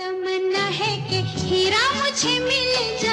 तमन्ना है कि हीरा मुझे मिल जाए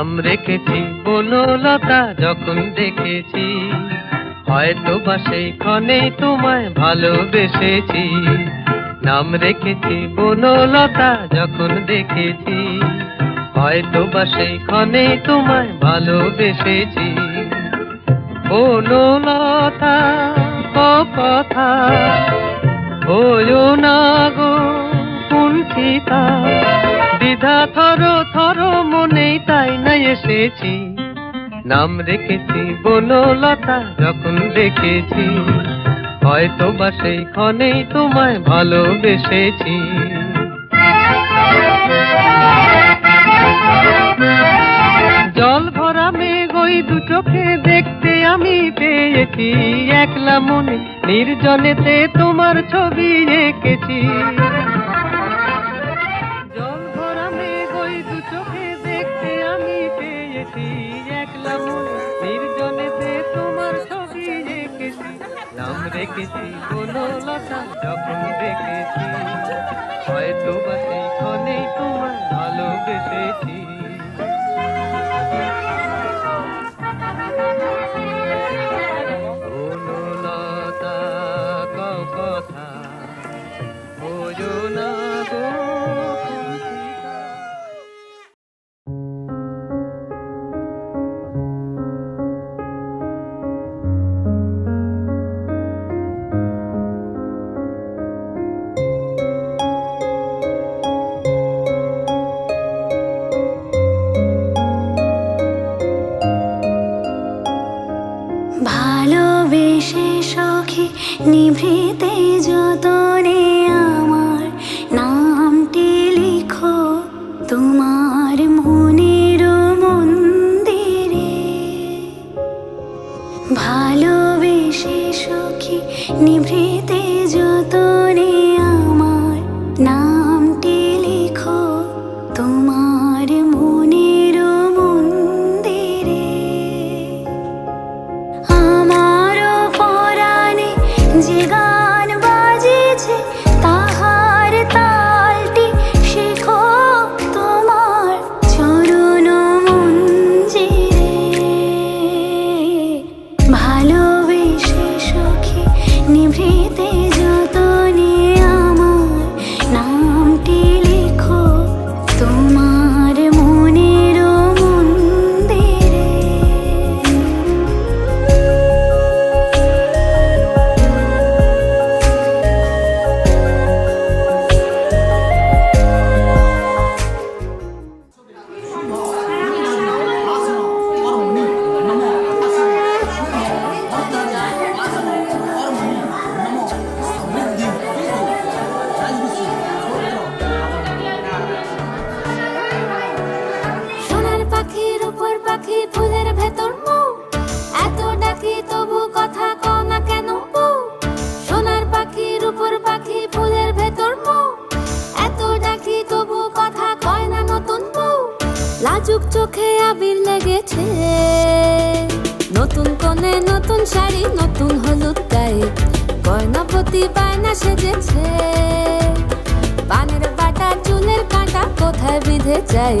নাম রেখেছি, বনলতা যখন দেখেছি, হয়তো বা সেই ক্ষণেই তোমায় ভালোবেসেছি। নাম রেখেছি, বনলতা যখন দেখেছি, হয়তো বা সেই ক্ষণেই তোমায় ভালোবেসেছি। বনলতা কথা হলো না গো কুণ্ঠিতা দ্বিধা থর থর মনেই তাই না এসেছি। নাম রেখেছি বনলতা, যখন দেখেছি হয়তো বা সেই ক্ষণেই তোমায় ভালোবেসেছি। জল ভরা মেঘ ওই দু চোখে দেখতে আমি পেয়েছি। একলা মনে নির্জনেতে তোমার ছবি এঁকেছি। নাম কোনো লতা যখন দেখেছি হয়তো বা সেইখানেই ক্ষণেই পাখি ফুলের ভেতর মৌ। এত ডাকি তবু কথা কও না কেন বউ সোনার পাখির উপর পাখি ফুলের ভেতর মৌ। এত ডাকি তবু কথা কয় না নতুন বউ লাজুক চোখে আবির লেগেছে। নতুন কোণে নতুন শাড়ি, নতুন হলুদ গায়ে গয়না প্রতি বায়না সেজেছে। পানের বাটা, চুলের কাঁটা কোথায় বিঁধে যায়?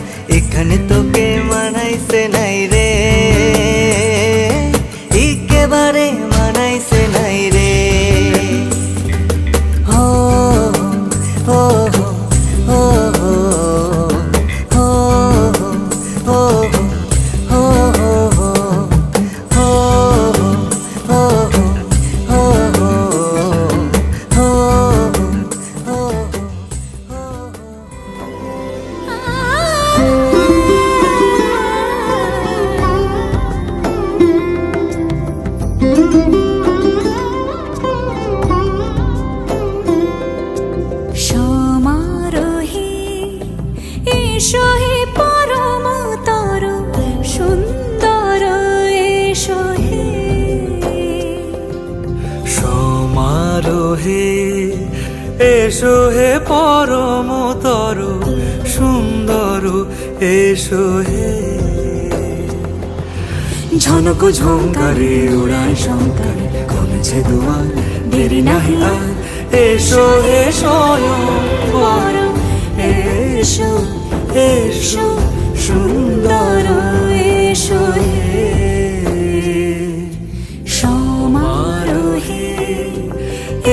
এখানে তোকে মানাইছে নাই রে। একেবারে এসো হে। ঝনক ঝঙ্কারে উড়ায় শঙ্কারে, কমেছে দুয়ার, দেরি নাহি আর। এসো হে এসো এসো, সুন্দর এসো সমারোহে,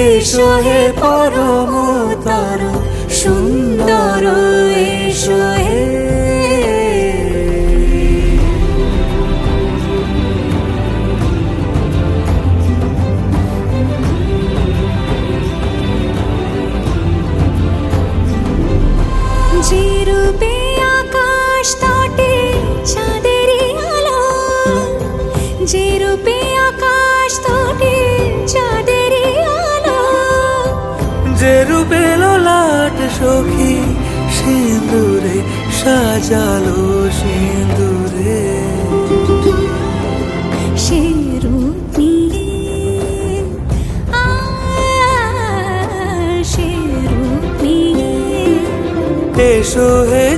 এসো হে পরমতর সাজালো সিঁদুরে সে রূপ নিয়ে সে রূপ নিয়ে এসো হে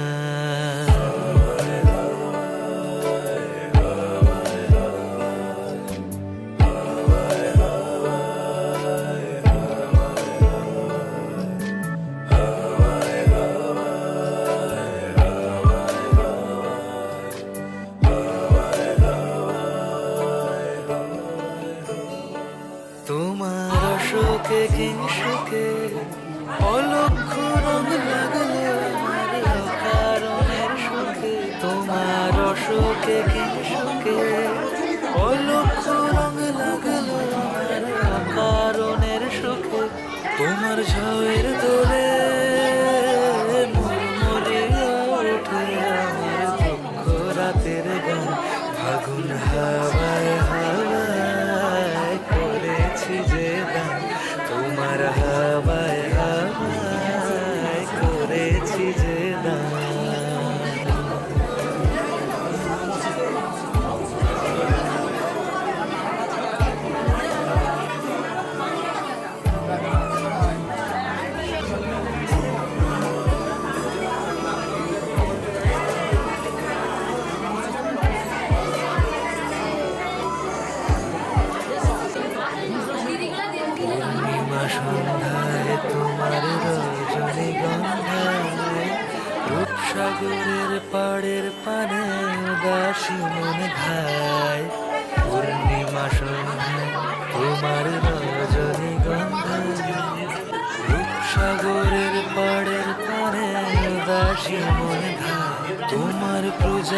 অলক্ষ লাগল তোমার অশোকে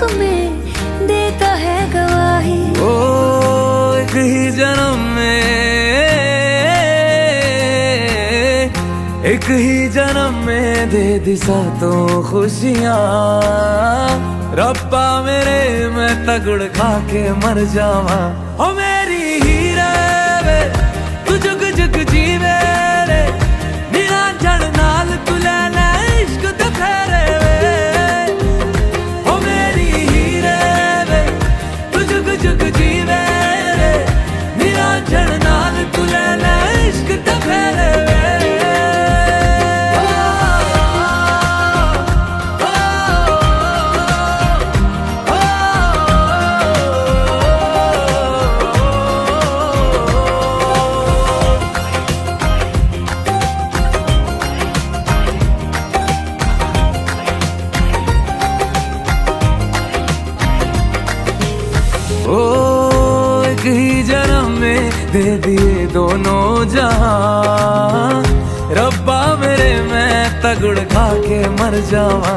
हक में देता है गवाही। ओ, एक ही जन्म में, एक ही जन्म में दे दिशा तो खुशियाँ। रब्बा मेरे, मैं तगड़ खा के मर जावा। हमें दे दिए दोनों जहाँ रब्बा मेरे मैं तगड़ खा के मर जावा।